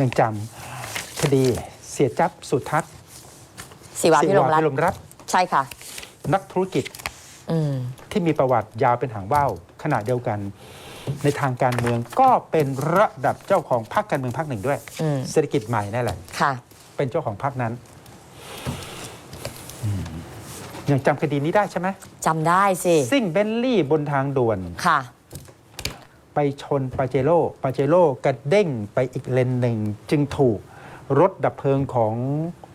ยังจำคดีเสียจับสุทัศน์ศิวาพิรมรัตพิรน์มรัตน์ใช่ค่ะ นักธุรกิจอืมที่มีประวัติยาวเป็นหางว่าวขณะเดียวกัน ในทางการเมืองก็เป็นระดับเจ้าของพรรคการเมืองพรรคหนึ่งด้วย อืมเศรษฐกิจใหม่นั่นแหละ ค่ะ เป็นเจ้าของพรรคนั้นอืมยังจำคดีนี้ได้ใช่ไหมจำได้สิ ซิ่งเบนลี่บนทางด่วน ค่ะ ไปชนปาเจโร่ปาเจโร่กระเด้งไปอีกเลนหนึ่ง จึงถูกรถดับเพลิงของ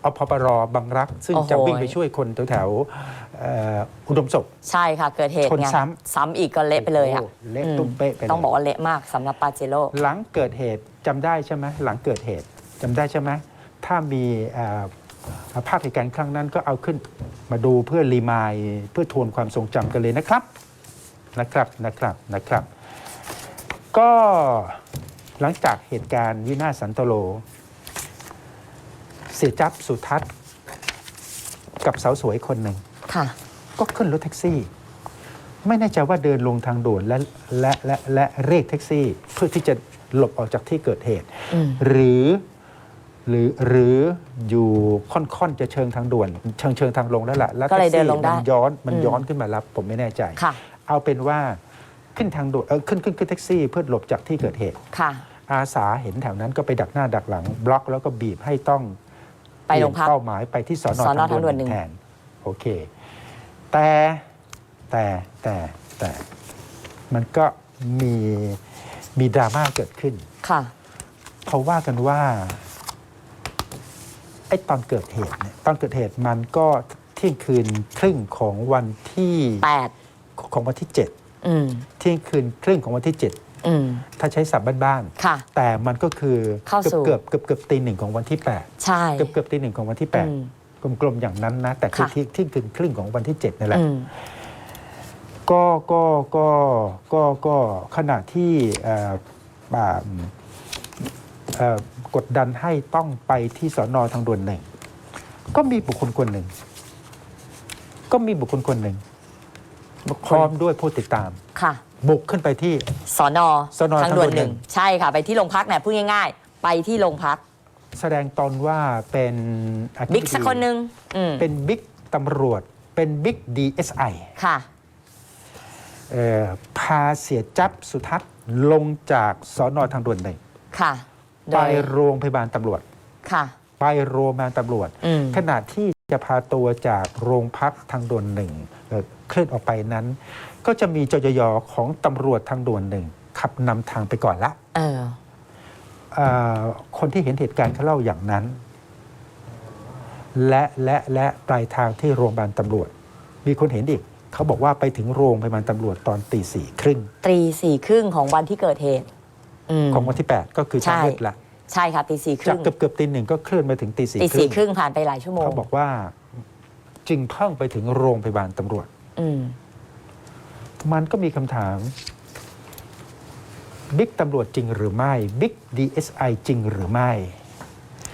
อพปรบางรัก ซึ่งโอ้โห จะวิ่งไปช่วยคนแถวๆเอ่ออุดมศุกร์ใช่ค่ะเกิดเหตุชนไงซ้ำ ซ้ำอีกก็เละไปเลยอะโอ้โหเละอืมตุ้มเป๊ะไปเลย ต้องบอกว่าเละมากสำหรับปาเจโร่ หลังเกิดเหตุจำได้ใช่ไหมหลังเกิดเหตุจำได้ใช่ไหมถ้ามีเอ่อภาพเหตุการณ์ครั้งนั้นก็เอาขึ้นมาดูเพื่อรีมายด์เพื่อทวนความทรงจำกันเลยนะครับนะครับนะครับนะครับ ก็หลังจากเหตุการณ์วินาศสันตโล เสียจับสุทัศน์กับสาวสวยคนหนึ่ง ค่ะ ก็ขึ้นรถแท็กซี่ ไม่แน่ใจว่าเดินลงทางด่วนและและและและเรียกแท็กซี่ เพื่อที่จะหลบออกจากที่เกิดเหตุ อืม หรือหรือหรืออยู่ค่อนๆจะเชิงทางด่วน เชิงเชิงทางลงแล้วล่ะแล้วก็เลยแท็กซี่เดินลงได้มันย้อนมันอืม ย้อนขึ้นมารับ ผมไม่แน่ใจ ค่ะ เอาเป็นว่า ขึ้นทางด่วนเออขึ้นขึ้นขึ้นแท็กซี่ เพื่อหลบจากที่เกิดเหตุ ค่ะ อาสาเห็นแถวนั้นก็ไปดักหน้าดักหลัง บล็อกแล้วก็บีบให้ต้องไปโรงพัก เปลี่ยนเป้าหมายไปที่สอนสอนอทางทางด่ด่ววนนหนึ่งแทนโอเค แต่แต่แต่แต่มันก็มีมีดราม่าเกิดขึ้น ค่ะ เขาว่ากันว่าไอ้ตอนเกิดเหตุเนี่ยตอนเกิดเหตุมันก็เที่ยงคืนครึ่งของวันที่แปดของวันที่ อืม7เที่ยงคืนครึ่งของวันที่ อืม 7 ถ้าใช้ศัพท์บ้านค่ะ ๆแต่มันก็คือเข้าสู่ เกือบเกือบเกือบตีหนึ่งของวันที่ 8 ใช่ เกือบเกือบตีหนึ่งของวันที่ อืม8 กลมๆอย่างนั้นนะ แต่คือค่ะที่ที่คืนครึ่งของวันที่ 7 นั่นแหละ อืม ก็ก็ก็ก็ก็ขณะที่เอ่ออ่าเอ่อกดดันให้ต้องไปที่สอนอทางด่วนหนึ่งก็มีบุคคลคนหนึ่ง ก็มีบุคคลคนหนึ่ง พร้อมด้วยผู้ติดตาม ค่ะ บุกขึ้นไปที่ สอนอสนทางด่วนทางด่วนหนึ่งหนึ่งใช่ค่ะ ไปที่โรงพักเนี่ยพูดง่ายๆ ไปที่โรงพัก แสดงตนว่าเป็นอธิบดีบิ๊กสักคนหนึ่งอืมเป็นบิ๊กตำรวจ เป็นบิ๊ก DSI ค่ะ เอ่อพาเสียจับสุทัศน์ลงจากสอนอทางด่วนหนึ่งค่ะ โดไปย โรงพยาบาลตำรวจ ค่ะ ไปโรงพยาบาลตำรวจ อืม ขณะที่ จะพาตัวจากโรงพักทางด่วนหนึ่งเอ่อเคลื่อนออกไปนั้น ก็จะมีจยยของตำรวจทางด่วนหนึ่งขับนำทางไปก่อนละเออเอ่อคนที่เห็นเหตุการณ์เขาเล่าอย่างนั้น และและและปลายทางที่โรงพยาบาลตำรวจ มีคนเห็นอีกเขาบอกว่าไปถึงโรงพยาบาลตำรวจตอนตีสี่ครึ่งตรีสี่ครึ่งของวันที่เกิดเหตุอืมของวันที่ 8 ก็คือใช่เช้ามืดละ ใช่ค่ะตีสี่คจากรึ่งเกือบเกือบตีหนึ่งก็เคลื่อนมาถึงตีสี่ตีครึ่สี่งครึ่งผ่านไปหลายชั่วโมงเขาบอกว่าจึงเพิ่งไปถึงโรงพยาบาลตำรวจ อืมมันก็มีคำถามบิ๊กตำรวจจริงหรือไม่บิ๊ก DSI จริงหรือไม่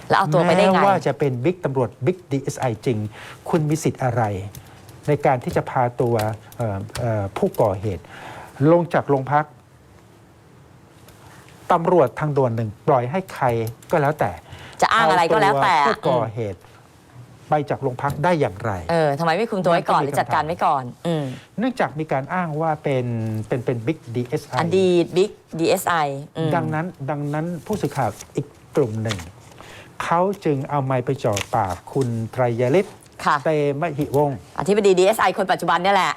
แล้วเอาตัวไปได้ไงแม้ว่าจะเป็นบิ๊กตำรวจบิ๊ก DSI จริง คุณมีสิทธิ์อะไร ในการที่จะพาตัวเอ่อเอ่อผู้ก่อเหตุ ลงจากโรงพัก ตำรวจทางด่วนหนึ่งปล่อยให้ใครก็แล้วแต่จะอ้างอะไรก็แล้วแต่เอาตัวผู้ก่ออืมเหตุ ไปจากโรงพักได้อย่างไร เออทำไมไม่คุมตัวไว้ก่อนมันก็มีหรือจัดการไว้ก่อน อืมเนื่องจากมีการอ้างว่าเป็นเป็นเป็นบิ๊ก DSI อดีตบิ๊ก DSI อืมดังนั้นดังนั้นผู้สื่อข่าวอีกกลุ่มหนึ่ง เขาจึงเอาไม้ไปจ่อปากคุณไตรยฤทธิ์ค่ะเตมหิวงศ์อธิบดี DSI คนปัจจุบันเนี่ยแหละ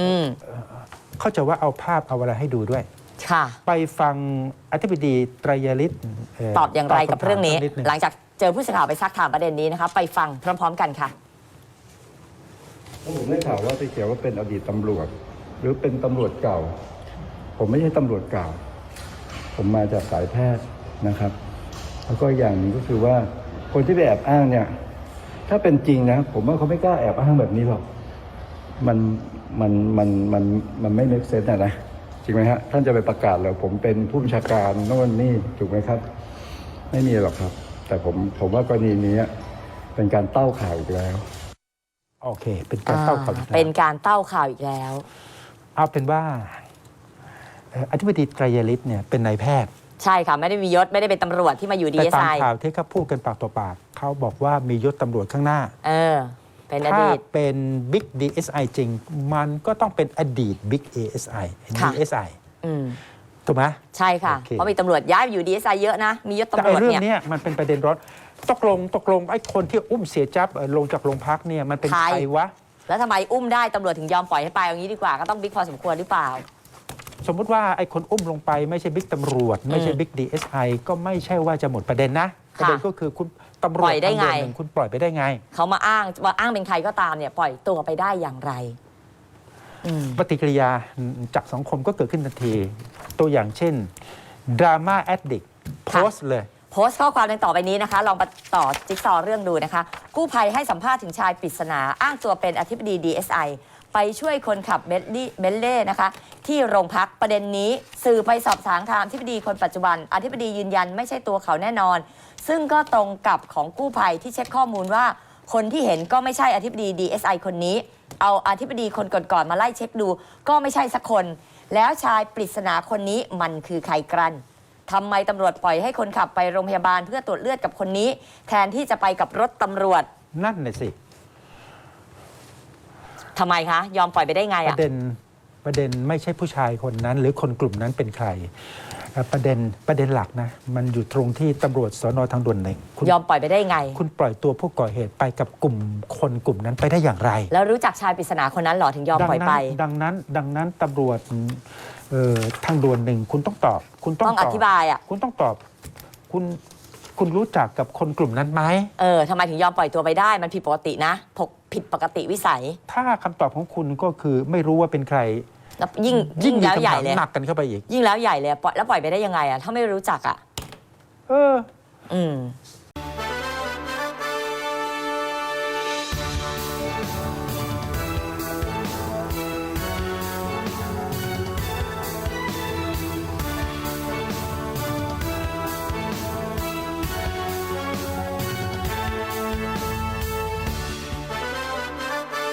อืมเขาใจะว่าเอาภาพเอาอะไรให้ดูด้วย ค่ะ ไปฟังอธิบดีไตรยฤทธิ์เตอบอย่างไรกับเรื่องนี้ตบคำถามสักดหงหลังจากเจอผู้สื่อข่าวไปซักถามประเด็นนี้นะคะ ไปฟังพร้อม ๆ กันค่ะ ผมได้ข่าวว่าไปเขียนว่าเป็นอดีตตำรวจ หรือเป็นตำรวจเก่า ผมไม่ใช่ตำรวจเก่า ผมมาจากสายแพทย์นะครับ แล้วก็อย่างหนึ่งก็คือว่าคนที่ไปแอบอ้างเนี่ย ถ้าเป็นจริงนะ ผมว่าเขาไม่กล้าแอบอ้างแบบนี้หรอก มันมันมันมันมันไม่เ k กเซนอะนะ จริงไหมฮะท่านจะไปประกาศเลยผมเป็นผู้บัญชาการโน่นนี่ถูกไหมครับ ไม่มีหรอกครับ แต่ผมผมว่ากรณีนี้เป็นการเต้าข่าวอีกแล้ว โอเค เป็นการเต้าข่าวอีกแล้วเป็นการเต้าข่าวอีกแล้ว เอาเป็นว่าเอ่ออธิบดีไตรยฤทธิ์เนี่ยเป็นนายแพทย์ ใช่ค่ะ ไม่ได้มียศไม่ได้เป็นตำรวจที่มาอยู่แต่ตาม DSI ข่าวที่เขาพูดกันปากต่อปากเขาบอกว่ามียศตำรวจข้างหน้า เออ เป็นอถ้าดีตเป็นบิ๊ก DSI จริง มันก็ต้องเป็นอดีตบิ๊ก ASI ค่ะ DSI อืมถูกไหม ใช่ค่ะ โอเค เพราะมีตำรวจย้ายไปอยู่ DSI เยอะนะ มียศแต่ตำรไอ้วจเรื่องเนี่ย เนี้ยมันเป็นประเด็นร้อนตกลงตกลงไอ้คนที่อุ้มเสียจับเอ่อลงจากโรงพักเนี่ยมันเป็นใคร ใครวะ แล้วทำไมอุ้มได้ตำรวจถึงยอมปล่อยให้ไปเอางี้ดีกว่าก็ต้องบิ๊กพอสมควรหรือเปล่า สมมุติว่าไอ้คนอุ้มลงไปไม่ใช่บิ๊กตำรวจ ไม่ใช่บิ๊ก DSI ก็ไม่ใช่ว่าจะหมดประเด็นนะค่ะ ประเด็นก็คือคุณตำรวปจล่อยได้ไง ทาเดินหนึ่คุณปล่อยไปได้ไง เขามาอ้างว่าอ้างเป็นใครก็ตามเนี่ย ปล่อยตัวไปได้อย่างไรอืม ปฏิกิริยาจากสังคมก็เกิดขึ้นทันที ตัวอย่างเช่นดราม่าแอดดิกโพสต์เลย โพสต์ข้อความในต่อไปนี้นะคะ ลองไปต่อจิ๊กซอว์เรื่องดูนะคะ กู้ภัยให้สัมภาษณ์ถึงชายปริศนา อ้างตัวเป็นอธิบดี DSI ไปช่วยคนขับเบลลี่เบลเล่นะคะ ที่โรงพักประเด็นนี้ สื่อไปสอบถามทางอธิบดีคนปัจจุบัน อธิบดียืนยันไม่ใช่ตัวเขาแน่นอน ซึ่งก็ตรงกับของกู้ภัยที่เช็คข้อมูลว่า คนที่เห็นก็ไม่ใช่อธิบดี DSI คนนี้ เอาอธิบดีคนก่อนๆมาไล่เช็คดู ก็ไม่ใช่สักคน แล้วชายปริศนาคนนี้มันคือใครกันทำไมตำรวจปล่อยให้คนขับไปโรงพยาบาลเพื่อตรวจเลือดกับคนนี้ แทนที่จะไปกับรถตำรวจ นั่นน่ะสิ ทำไมคะ ยอมปล่อยไปได้ไงปอะระเด็นประเด็นไม่ใช่ผู้ชายคนนั้น หรือคนกลุ่มนั้นเป็นใครเอ่อประเด็นประเด็นหลักนะ มันอยู่ตรงที่ตำรวจสอนอทางด่วนหนึ่งคุณยอมปล่อยไปได้ไง คุณปล่อยตัวผู้ก่อเหตุไปกับกลุ่มคนกลุ่มนั้นไปได้อย่างไร แล้วรู้จักชายปริศนาคนนั้นเหรอถึงยอมดัปล่อยนั้นไป ดังนั้นดังนั้นตำรวจเอ่อทางด่วนหนึ่งคุณต้องตอบ คุณต้องต้องตออบธิบายอะคุณต้องตอบ คุณคุณรู้จักกับคนกลุ่มนั้นไหม เออทำไมถึงยอมปล่อยตัวไปได้ มันผิดปกตินะผก ผิดปกติวิสัย ถ้าคำตอบของคุณก็คือไม่รู้ว่าเป็นใครแล้วยิ่งยิ่งมีแล้วคำใหญ่ถามเลย หนักกันเข้าไปอีก ยิ่งแล้วใหญ่เลยปล่อยแล้วปล่อยไปได้ยังไงอะถ้าไม่รู้จักอะเออ อืม